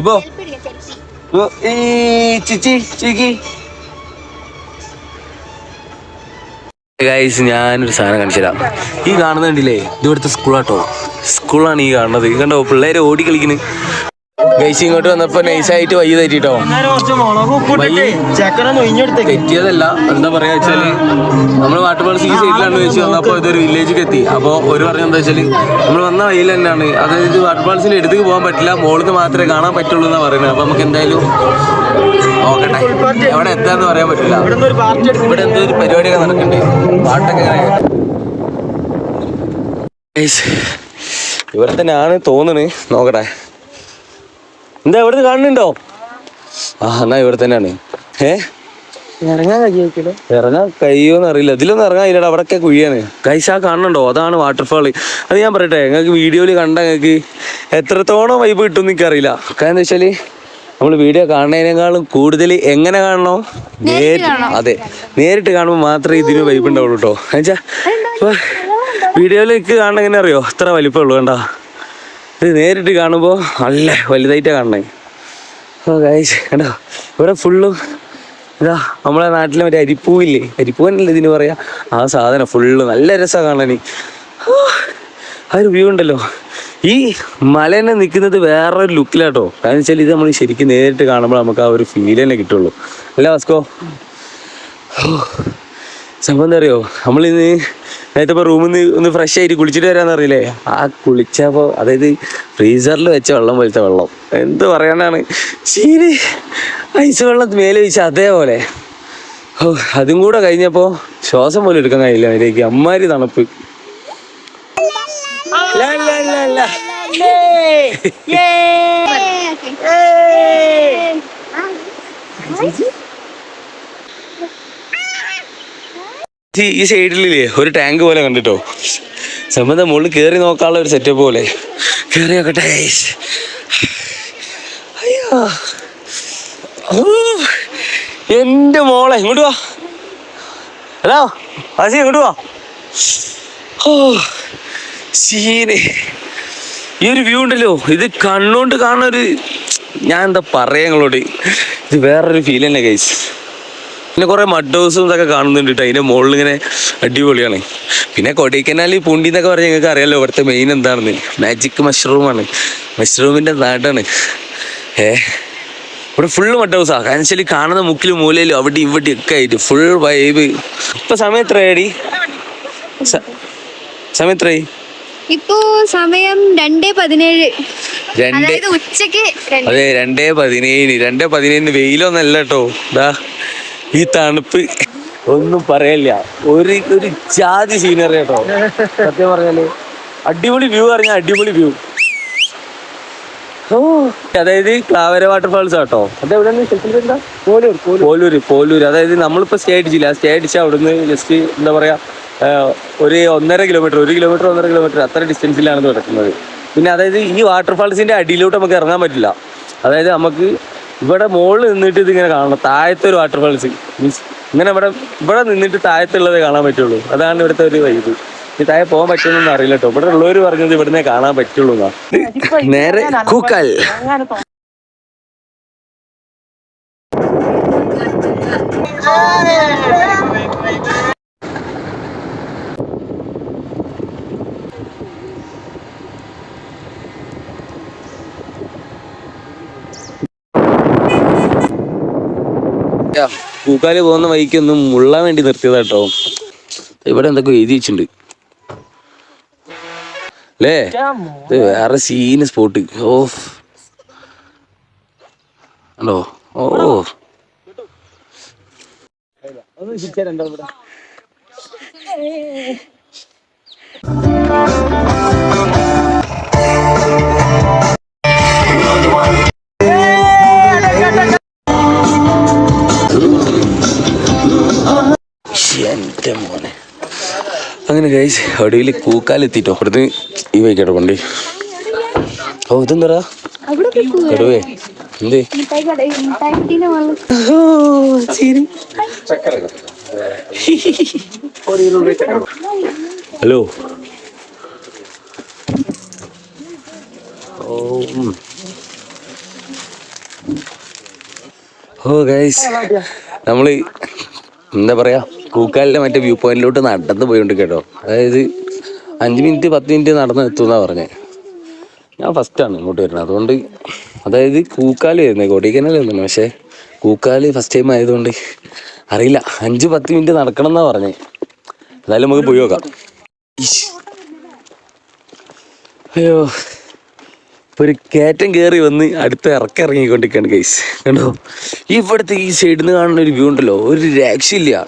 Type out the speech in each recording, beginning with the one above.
ഇപ്പോ? ഓ, ഈ ചിച്ചി ചിക്കി. ഗൈസ് ഞാനൊരു സാധനം കാണിച്ചുതരാം. ഈ കാണുന്നുണ്ടല്ലേ ഇതിവിടുത്തെ ഇത് സ്കൂളാട്ടോ സ്കൂളാണ് ഈ കാണുന്നത്. കണ്ടോ? പിള്ളേരെ ഓടി കളിക്കുന്നു. ഗൈസ് ഇങ്ങോട്ട് വന്നപ്പോ നൈസായിട്ട് വയ്യ തെറ്റിട്ടോ. തെറ്റിയതല്ല. എന്താ പറയാ വെച്ചാൽ നമ്മൾ വാട്ടർപാൾസ് ഈ സൈഡിലാണ് വെച്ച് വന്നപ്പോ ഇതൊരു വില്ലേജിലേക്ക് എത്തി. അപ്പൊ ഒരു പറഞ്ഞ എന്താ വെച്ചാൽ നമ്മൾ വന്ന വഴിയിൽ തന്നെയാണ്. അതായത് വാട്ടർപാൾസിന്റെ അടുത്തേക്ക് പോകാൻ പറ്റില്ല. മോളിന്ന് മാത്രമേ കാണാൻ പറ്റുള്ളൂ എന്നാ പറയുന്നത് അപ്പൊ നമുക്ക് എന്തായാലും നോക്കട്ടെ. എവിടെ എത്താന്ന് പറയാൻ പറ്റില്ല. ഇവിടെ എന്തോ ഒരു പരിപാടിയൊക്കെ നടക്കണ്ടേ. പാട്ടൊക്കെ ഇവിടെ തന്നെയാണ് തോന്നണ്. നോക്കട്ടെ. എന്താ ഇവിടുന്ന് കാണുന്നുണ്ടോ? ആ എന്നാ ഇവിടെ തന്നെയാണ്. ഏ? ഇറങ്ങാൻ കഴിയോ ഇറങ്ങാൻ കഴിയുമെന്ന് അറിയില്ല. ഇതിലൊന്നും ഇറങ്ങാൻ ഇല്ലടാ അവിടെയൊക്കെ കുഴിയാണ്. കൈസ കാണുന്നുണ്ടോ? അതാണ് വാട്ടർഫാൾ അത് ഞാൻ പറയട്ടെ നിങ്ങൾക്ക് വീഡിയോയിൽ കണ്ട നിങ്ങൾക്ക് എത്രത്തോളം വൈബ് കിട്ടും എനിക്ക് അറിയില്ല കാരണം എന്താ വെച്ചാൽ നമ്മൾ വീഡിയോ കാണുന്നതിനേക്കാളും കൂടുതൽ എങ്ങനെ കാണണോ? അതെ നേരിട്ട് കാണുമ്പോൾ മാത്രമേ ഇതിന് വൈബ് ഉണ്ടാവുള്ളൂ കേട്ടോ എന്നുവെച്ചാ വീഡിയോയിൽ എനിക്ക് കാണണ എങ്ങനെ അറിയോ? അത്ര വലിപ്പമുള്ളൂ വേണ്ട ഇത് നേരിട്ട് കാണുമ്പോൾ നല്ല വലുതായിട്ടാണ് കാണണേ. ഓ ഗൈസ് കണ്ടോ? ഇവിടെ ഫുള്ളും ഇതാ നമ്മളെ നാട്ടിലെ മറ്റേ അരിപ്പൂവില്ലേ? അരിപ്പൂ എന്നല്ലേ ഇതിന് പറയാ? ആ സാധനം ഫുള്ള് നല്ല രസമാണ് കാണാൻ ആ ഒരു വ്യൂ ഉണ്ടല്ലോ. ഈ മല തന്നെ നിൽക്കുന്നത് വേറൊരു ലുക്കിലാട്ടോ കാരണം വെച്ചാൽ ഇത് നമ്മൾ ശരിക്കും നേരിട്ട് കാണുമ്പോൾ നമുക്ക് ആ ഒരു ഫീൽ തന്നെ കിട്ടുള്ളൂ. അല്ല വാസ്കോ? സംഭവം എന്താ അറിയോ? നമ്മളിന്ന് നേരത്തെ ഇപ്പോൾ റൂമിൽ നിന്ന് ഒന്ന് ഫ്രഷ് ആയിട്ട് കുളിച്ചിട്ട് വരാന്ന് അറിയില്ലേ ആ കുളിച്ചപ്പോൾ അതായത് ഫ്രീസറിൽ വെച്ച വെള്ളം പോലത്തെ വെള്ളം എന്ത് പറയാനാണ് ശരി ഐസ് വെള്ളം മേലെ വെച്ച അതേപോലെ ഓ അതും കൂടെ കഴിഞ്ഞപ്പോൾ ശ്വാസം പോലും എടുക്കാൻ കഴിയില്ല അതിലേക്ക് അമ്മാരി തണുപ്പ് Yay! Yay! Yay! ലാ. ഈ- സൈഡിലില്ലേ ഒരു ടാങ്ക് പോലെ കണ്ടിട്ടോ? സംബന്ധം മുകളിൽ കയറി നോക്കാനുള്ള ഒരു സെറ്റപ്പ് പോലെ. കയറി നോക്കട്ടെ എന്റെ മോളെ ഇങ്ങോട്ട് വാ. ഹലോ ആസി ഇങ്ങോട്ട് വാ. ഓ സീന് ഈ ഒരു വ്യൂ ഉണ്ടല്ലോ. ഇത് കണ്ണുകൊണ്ട് കാണുന്ന ഒരു ഞാൻ എന്താ പറയാ നിങ്ങളോട്? ഇത് വേറൊരു ഫീൽ തന്നെ ഗൈസ് പിന്നെ കുറെ മഡ് ഹൗസും ഇതൊക്കെ കാണുന്നുണ്ട് കേട്ടോ. അതിന്റെ മുകളിൽ ഇങ്ങനെ അടിപൊളിയാണ്. പിന്നെ കൊടൈക്കനാൽ പൂണ്ടി എന്നൊക്കെ പറഞ്ഞാൽ ഞങ്ങൾക്ക് അറിയാലോ ഇവിടുത്തെ മെയിൻ എന്താണെന്ന്. മാജിക് മഷ്റൂമാണ് മഷ്റൂമിന്റെ നാടാണ്. ഏ? ഇവിടെ ഫുള്ള് മഡ് ഹൗസാണ് കാരണം വെച്ചാൽ കാണുന്ന മുക്കിലും മൂലയിലും അവിടെ ഇവിടെ ഒക്കെ ആയിട്ട് ഫുൾ വൈബ് ഇപ്പൊ സമയം എത്രയാടി? സമയം എത്രയായി? ഇപ്പോ സമയം രണ്ടേ പതിനേഴ്. രണ്ട് അതായത് ഉച്ചയ്ക്ക് അതെ രണ്ടേ പതിനേഴിന്. രണ്ടേ പതിനേഴിന് വെയിലൊന്നല്ല കേട്ടോ. ദാ. ഈ തണുപ്പ് ഒന്നും പറയല്ല. ഒരു ഒരു ജാതി സീനറി കേട്ടോ. സത്യം പറഞ്ഞാൽ. അടിപൊളി വ്യൂ അറിഞ്ഞ അടിപൊളി വ്യൂ അതായത് ക്ലാവര വാട്ടർഫാൾസ് ആട്ടോ. പോലൂർ പോലൂര് പോലൂര് അതായത് നമ്മളിപ്പോ സ്റ്റേ അടിച്ചില്ല. സ്റ്റേ അടിച്ച അവിടുന്ന് ജസ്റ്റ് എന്താ പറയാ ഒരു ഒന്നര കിലോമീറ്റർ ഒരു കിലോമീറ്റർ ഒന്നര കിലോമീറ്റർ അത്ര ഡിസ്റ്റൻസിലാണ് നടക്കുന്നത്. പിന്നെ അതായത് ഈ വാട്ടർഫാൾസിന്റെ അടിയിലോട്ട് നമുക്ക് ഇറങ്ങാൻ പറ്റില്ല. അതായത് നമുക്ക് ഇവിടെ മുകളിൽ നിന്നിട്ട് ഇതിങ്ങനെ കാണണം. താഴത്തെ ഒരു വാട്ടർഫാൾസ് മീൻസ് ഇങ്ങനെ ഇവിടെ ഇവിടെ നിന്നിട്ട് താഴത്തുള്ളത് കാണാൻ പറ്റുള്ളൂ. അതാണ് ഇവിടുത്തെ ഒരു വൈബ് ഈ താഴെ പോകാൻ പറ്റുമെന്നൊന്നും അറിയില്ല കേട്ടോ ഇവിടെ ഉള്ളവർ പറഞ്ഞത് ഇവിടുന്ന് കാണാൻ പറ്റുള്ളൂ നേരെ കൂക്കൽ. പൂക്കാൽ പോകുന്ന വഴിക്ക് ഒന്ന് മുള്ളാൻ വേണ്ടി നിർത്തിയതാ കേട്ടോ ഇവിടെ എന്തൊക്കെ എഴുതി വെച്ചിട്ടുണ്ട്. അല്ലേ വേറെ സീന് സ്പോട്ട് ഓ. ഉണ്ടോ ഓ അങ്ങനെ കഴിച്ച് ഒടുവിൽ കൂക്കാലെത്തിട്ടോ. അവിടുന്ന് ഈ വൈക്കട്ടെ കൊണ്ടേ ഓ ഇതെന്താ കടുവേ എന്തേ? ഹലോ. ഓ ഗൈസ് നമ്മൾ എന്താ പറയാ? കൂക്കാലിലെ മറ്റേ വ്യൂ പോയിന്റിലോട്ട് നടന്നു പോയിട്ടുണ്ട് കേട്ടോ. അതായത് അഞ്ച് മിനിറ്റ് പത്ത് മിനിറ്റ് നടന്ന് എത്തുമെന്നാ പറഞ്ഞത് ഞാൻ ഫസ്റ്റാണ് ഇങ്ങോട്ട് വരുന്നത്. അതുകൊണ്ട് അതായത് കൂക്കാൽ വരുന്നത് കൊടിക്കനാൽ പക്ഷേ കൂക്കാൽ ഫസ്റ്റ് ടൈം ആയതുകൊണ്ട് അറിയില്ല. അഞ്ച് പത്ത് മിനിറ്റ് നടക്കണം എന്നാ പറഞ്ഞത് എന്തായാലും നമുക്ക് പോയി നോക്കാം. അയ്യോ. ഇപ്പൊ ഒരു കയറ്റം കയറി വന്ന് അടുത്ത ഇറക്കം ഇറങ്ങിക്കൊണ്ടിരിക്കുകയാണ് കേസ് കണ്ടോ? ഇവിടുത്തെ ഈ സൈഡിൽ നിന്ന് കാണുന്ന ഒരു വ്യൂ ഉണ്ടല്ലോ. ഒരു രക്ഷയില്ല.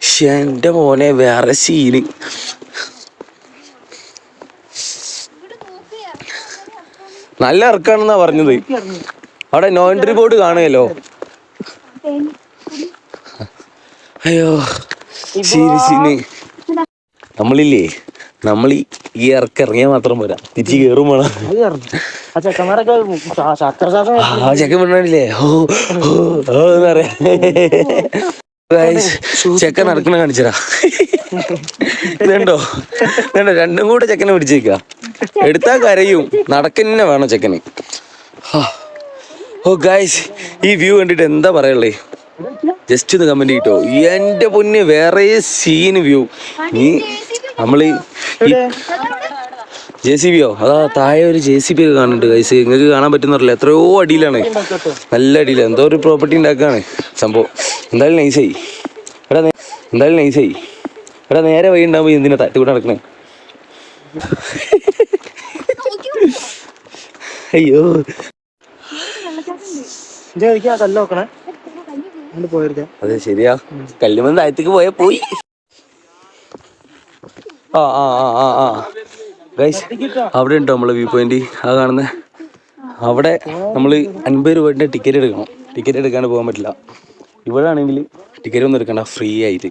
ശ്ശെ, എന്റെ മോനെ വേറെ സീന് നല്ല ഇറക്കാണെന്നാ പറഞ്ഞത്. അവിടെ നോ എൻട്രി ബോർഡ് കാണുമല്ലോ അയ്യോ സീരിയസിന് നമ്മളില്ലേ നമ്മൾ ഈ ഇറക്കം ഇറങ്ങിയാൽ മാത്രം പോരാ. തിരിച്ച് കയറും വേണം. ആ ചെക്കൻ പെണ്ണാണില്ലേ ഓ ഓ ഓ എന്ന് പറയാ Guys, ചെക്കൻ നടക്കണ കാണിച്ചരാ ഇതുണ്ടോ? ഇതുണ്ടോ? രണ്ടും കൂടെ ചെക്കനെ പിടിച്ചേക്ക. എടുത്താ കരയും. നടക്കന്നെ വേണം ചെക്കന്. ഓ ഗായ്സ് ഈ വ്യൂ കണ്ടിട്ട് എന്താ പറയുള്ളേ ജസ്റ്റ് ഒന്ന് കമന്റ് കിട്ടോ എന്റെ പൊന്ന് വേറെ സീന് വ്യൂ നീ നമ്മൾ ജെ സി ബിയോ അതാ താഴെ ഒരു ജെ സി ബി ഒക്കെ കാണുന്നുണ്ട് കൈസ് നിങ്ങൾക്ക് കാണാൻ പറ്റുന്നറില്ല എത്രയോ അടിയിലാണ്. നല്ല അടിയിലാണ് എന്തോ ഒരു പ്രോപ്പർട്ടി ഉണ്ടാക്കാണ് സംഭവം. എന്തായാലും നൈസായി എടാ എന്തായാലും നൈസായി എടാ നേരെ വഴി ഉണ്ടാകുമ്പോൾ എന്തിനാ തട്ടിക്കൂടെ നടക്കണേ? അയ്യോ. അതെ ശരിയാ. കല്ലുമന്ന് താഴത്തേക്ക് പോയാ പോയി. ആ ആ ആ ആ ആ. ഗൈസ് അവിടെ ഉണ്ടോ നമ്മളെ വ്യൂ പോയിന്റ് ആ കാണുന്ന. അവിടെ നമ്മൾ അൻപത് രൂപയുടെ ടിക്കറ്റ് എടുക്കണം. ടിക്കറ്റ് എടുക്കാണ്ട് പോകാൻ പറ്റില്ല. ഇവിടെ ആണെങ്കിൽ ടിക്കറ്റ് ഒന്നും എടുക്കണ്ട ഫ്രീ ആയിട്ട്.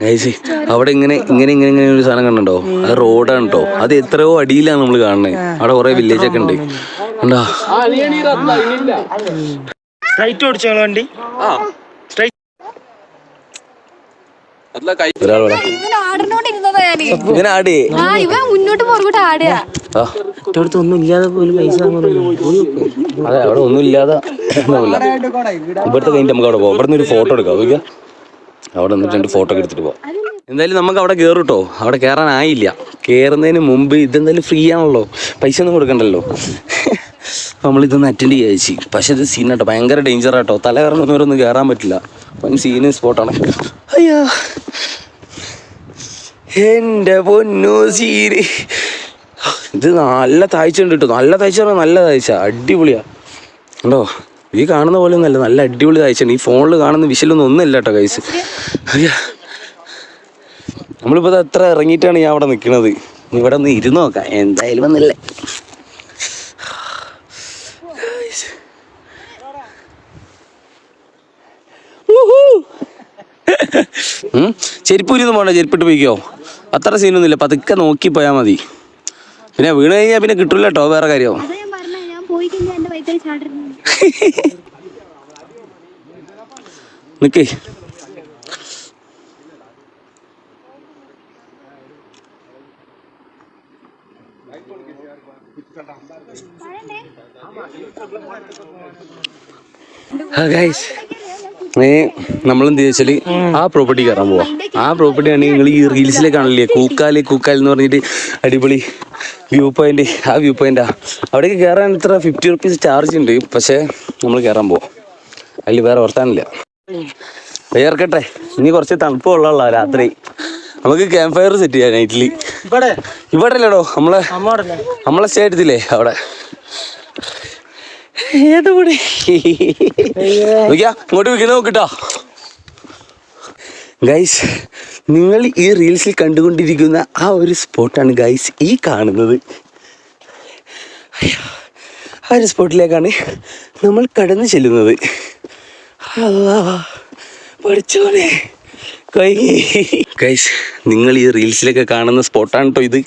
ഗൈസ് അവിടെ ഇങ്ങനെ ഇങ്ങനെ ഇങ്ങനെ ഇങ്ങനെ ഒരു സാധനം കണ്ടോ അത് റോഡാണ് കേട്ടോ അത് എത്രയോ അടിയിലാണ് നമ്മൾ കാണുന്നത്. അവിടെ കുറെ വില്ലേജ് ഒക്കെ ഉണ്ട്. കണ്ടോ? സ്ട്രൈറ്റ് ഓടിച്ചോ വണ്ടി? ഒരാൾ ഇങ്ങനെ ആടേ. ആ ഇവൻ മുന്നോട്ട് പുറകോട്ട് ആടുക. മറ്റടുത്ത് ഒന്നും ഇല്ലാതെ പോലും പൈസ അതെ അവിടെ ഒന്നും ഇല്ലാതെ ഇവിടുത്തെ കഴിഞ്ഞിട്ട് നമുക്ക് അവിടെ പോകാം ഇവിടെ ഒരു ഫോട്ടോ എടുക്കാം. അവിടെ നിന്നിട്ട് രണ്ട് ഫോട്ടോ ഒക്കെ എടുത്തിട്ട് പോവാം. എന്തായാലും നമുക്ക് അവിടെ കയറും കേട്ടോ അവിടെ കയറാനായില്ല കയറുന്നതിന് മുമ്പ് ഇതെന്തായാലും ഫ്രീ ആണല്ലോ. പൈസ ഒന്നും കൊടുക്കണ്ടല്ലോ. നമ്മളിതൊന്ന് അറ്റൻഡ് ചെയ്യാച്ചി പക്ഷെ ഇത് സീൻ കേട്ടോ ഭയങ്കര ഡേഞ്ചർ ആട്ടോ. തല കയറണമെന്നവരൊന്നും കയറാൻ പറ്റില്ല. വൻ സീന് സ്പോട്ടാണ് അയ്യാ. എന്റെ പൊന്നു സീന് ഇത് നല്ല താഴ്ച ഉണ്ട് കേട്ടോ നല്ല താഴ്ച പറഞ്ഞാൽ നല്ല താഴ്ച അടിപൊളിയാ. കണ്ടോ? ഈ കാണുന്ന പോലെ ഒന്നല്ല നല്ല അടിപൊളി താഴ്ചയാണ് ഈ ഫോണിൽ കാണുന്ന വിശലൊന്നും ഒന്നും ഇല്ല കേട്ടോ കൈസ് അയ്യാ നമ്മളിപ്പോൾ എത്ര ഇറങ്ങിയിട്ടാണ് ഞാൻ അവിടെ നിൽക്കുന്നത് ഇവിടെ ഒന്ന് ഇരുന്ന് നോക്കാം. എന്തായാലും വന്നില്ലേ. ചെരുപ്പ് ഉരിയൊന്നും പോണ്ട. ചെരുപ്പിട്ട് പോയിക്കോ. അത്ര സീനൊന്നുമില്ല പതുക്കെ നോക്കി പോയാൽ മതി. പിന്നെ വീണ് കഴിഞ്ഞാൽ പിന്നെ കിട്ടില്ല കേട്ടോ വേറെ കാര്യം. നിക്കേ. ഗൈസ് നമ്മൾ എന്ത് ചോദിച്ചാൽ ആ പ്രോപ്പർട്ടി കയറാൻ പോവാ. ആ പ്രോപ്പർട്ടി ആണെങ്കിൽ നിങ്ങൾ ഈ റീൽസിലെ കാണില്ലേ കൂക്കാൽ കൂക്കാൽ എന്ന് പറഞ്ഞിട്ട് അടിപൊളി വ്യൂ പോയിന്റ് ആ വ്യൂ പോയിന്റാ അവിടേക്ക് കയറാൻ ഇത്ര ഫിഫ്റ്റി റുപ്പീസ് ചാർജ് ഉണ്ട് പക്ഷേ നമ്മൾ കയറാൻ പോവാം. അതിൽ വേറെ വർത്താനില്ല വേർക്കട്ടെ ഇനി കുറച്ച് തണുപ്പ് രാത്രി. നമുക്ക് ക്യാമ്പ് ഫയർ സെറ്റ് ചെയ്യാം നൈറ്റിൽ ഇവിടെ? ഇവിടെ അല്ലേടോ നമ്മളെ നമ്മളെ സ്റ്റേ എടുത്തില്ലേ അവിടെ? ഇങ്ങോട്ട് വിൽക്കുന്ന നോക്കിട്ടോ. ഗൈസ് നിങ്ങൾ ഈ റീൽസിൽ കണ്ടുകൊണ്ടിരിക്കുന്ന ആ ഒരു സ്പോട്ടാണ് ഗൈസ് ഈ കാണുന്നത്. ആ ഒരു സ്പോട്ടിലേക്കാണ് നമ്മൾ കടന്നു ചെല്ലുന്നത്. പഠിച്ചോനെ ഗൈസ് നിങ്ങൾ ഈ റീൽസിലൊക്കെ കാണുന്ന സ്പോട്ടാണ് കേട്ടോ ഇത്.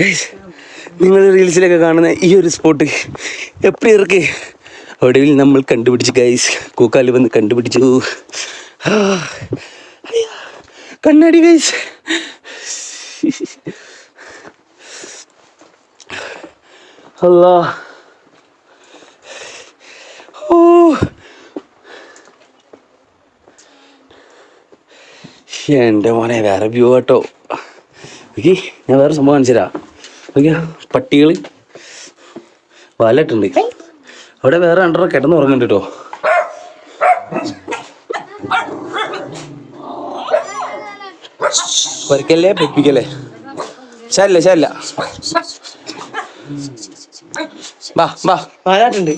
ഗൈസ് നിങ്ങൾ റീൽസിലൊക്കെ കാണുന്ന ഈ ഒരു സ്പോട്ട് എപ്പോഴും ഇറക്കി? ഒടുവിൽ നമ്മൾ കണ്ടുപിടിച്ച് ഗൈസ് കൂക്കാലി വന്ന് കണ്ടുപിടിച്ചു. കണ്ണാടി ഗൈസ് അല്ലാ ഓ. എന്റെ മോനെ വേറെ വ്യൂ കേട്ടോ ഓക്കെ ഞാൻ വേറെ സംഭവം കാണിച്ചു തരാം ഓക്കെ പട്ടികൾ വലട്ടുണ്ട് അവിടെ വേറെ രണ്ടെണ്ണം കിടന്ന് ഉറങ്ങുന്നുണ്ട് കേട്ടോ. പരിക്കല്ലേ പെപ്പിക്കല്ലേ ശല്ല ശല്ല വാ വാ. വരാട്ടുണ്ട്.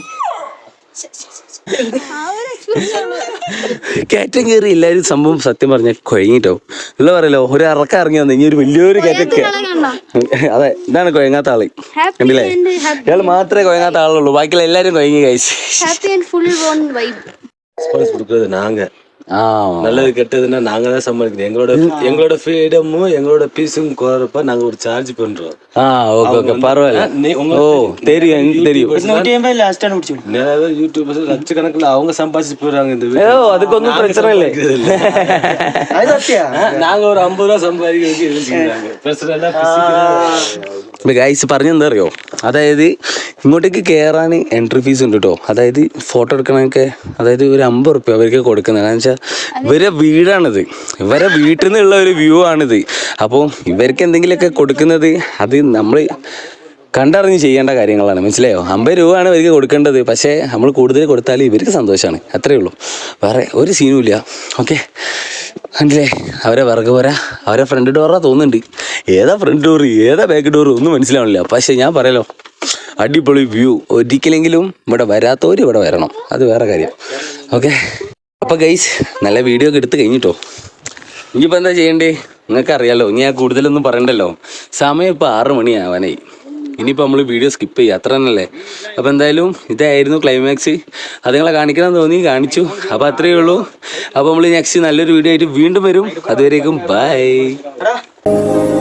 കയറ്റം കയറി എല്ലാവരും സംഭവം സത്യം പറഞ്ഞ കൊഴങ്ങിട്ടോ. ഉള്ള പറയല്ലോ ഒരു ഇറക്കം ഇറങ്ങി വന്നു ഇനി ഒരു വലിയൊരു കയറ്റൊക്കെ അതെ ഇതാണ് കുഴങ്ങാത്ത ആൾ. കണ്ടില്ലേ? ഇയാൾ മാത്രമേ കുഴങ്ങാത്ത ആളുള്ളൂ ബാക്കിയുള്ള എല്ലാരും കുഴങ്ങി കഴിച്ച് நல்லது கெட்டதுன்னா நாங்க தான் சம்பாதிக்கிறோம் எங்களோட எங்களோட ஃப்ரீடமும் எங்களோட பீஸும் குறப்ப நாங்க ஒரு சார்ஜ் பண்றோம். ஆ ஓகே ஓகே பரவாயில்ல. ஓ தெரியும் தெரியும். நிறைய பேர் யூடியூபர்ஸ் லட்சக்கணக்கில் அவங்க சம்பாதிச்சு போறாங்க இந்த ஓ அதுக்கு ஒன்றும் பிரச்சனை இல்லை. நாங்க ஒரு ஐம்பது ரூபா சம்பாதிக்க பிரச்சனை இல்லை ഗൈസ് പറഞ്ഞെന്താ അറിയോ അതായത് ഇങ്ങോട്ടേക്ക് കയറാൻ എൻട്രി ഫീസ് ഉണ്ട് കേട്ടോ അതായത് ഫോട്ടോ എടുക്കണമൊക്കെ അതായത് ഒരു അമ്പത് റുപ്യ അവർക്ക് കൊടുക്കുന്നത്. കാരണം വെച്ചാൽ ഇവരെ വീടാണിത്. ഇവരെ വീട്ടിൽ നിന്നുള്ള ഒരു വ്യൂ ആണിത്. അപ്പോൾ ഇവർക്ക് എന്തെങ്കിലുമൊക്കെ കൊടുക്കുന്നത് അത് നമ്മൾ കണ്ടറിഞ്ഞ് ചെയ്യേണ്ട കാര്യങ്ങളാണ്. മനസ്സിലായോ? അമ്പത് രൂപയാണ് ഇവർക്ക് കൊടുക്കേണ്ടത്. പക്ഷേ നമ്മൾ കൂടുതൽ കൊടുത്താൽ ഇവർക്ക് സന്തോഷമാണ്. അത്രയേ ഉള്ളൂ. വേറെ ഒരു സീനും ഇല്ല. ഓക്കെ കണ്ടില്ലേ അവരെ വിറക് പോരാ. അവരെ ഫ്രണ്ട് ഡോറാ തോന്നുന്നുണ്ട്. ഏതാ ഫ്രണ്ട് ഡോർ ഏതാ ബാക്ക് ഡോർ ഒന്നും മനസ്സിലാവണില്ല. പക്ഷേ ഞാൻ പറയലോ. അടിപൊളി വ്യൂ ഒരിക്കലെങ്കിലും ഇവിടെ വരാത്തവർ ഇവിടെ വരണം. അത് വേറെ കാര്യം. ഓക്കെ അപ്പോൾ ഗൈസ് നല്ല വീഡിയോ ഒക്കെ എടുത്ത് കഴിഞ്ഞിട്ടോ? ഇനിയിപ്പോൾ എന്താ ചെയ്യേണ്ടേ? നിങ്ങൾക്കറിയാലോ. ഇനി ഞാൻ കൂടുതലൊന്നും പറയണ്ടല്ലോ. സമയം ഇപ്പോൾ ആറ് മണിയാവാനായി. ഇനിയിപ്പോൾ നമ്മൾ വീഡിയോ സ്കിപ്പ് ചെയ്യുക അത്ര തന്നെയല്ലേ? അപ്പോൾ എന്തായാലും ഇതായിരുന്നു ക്ലൈമാക്സ് അത് നിങ്ങളെ കാണിക്കണം തോന്നി കാണിച്ചു. അപ്പോൾ അത്രയേ ഉള്ളൂ. അപ്പോൾ നമ്മൾ നെക്സ്റ്റ് നല്ലൊരു വീഡിയോ ആയിട്ട് വീണ്ടും വരും. അതുവരേക്കും ബൈ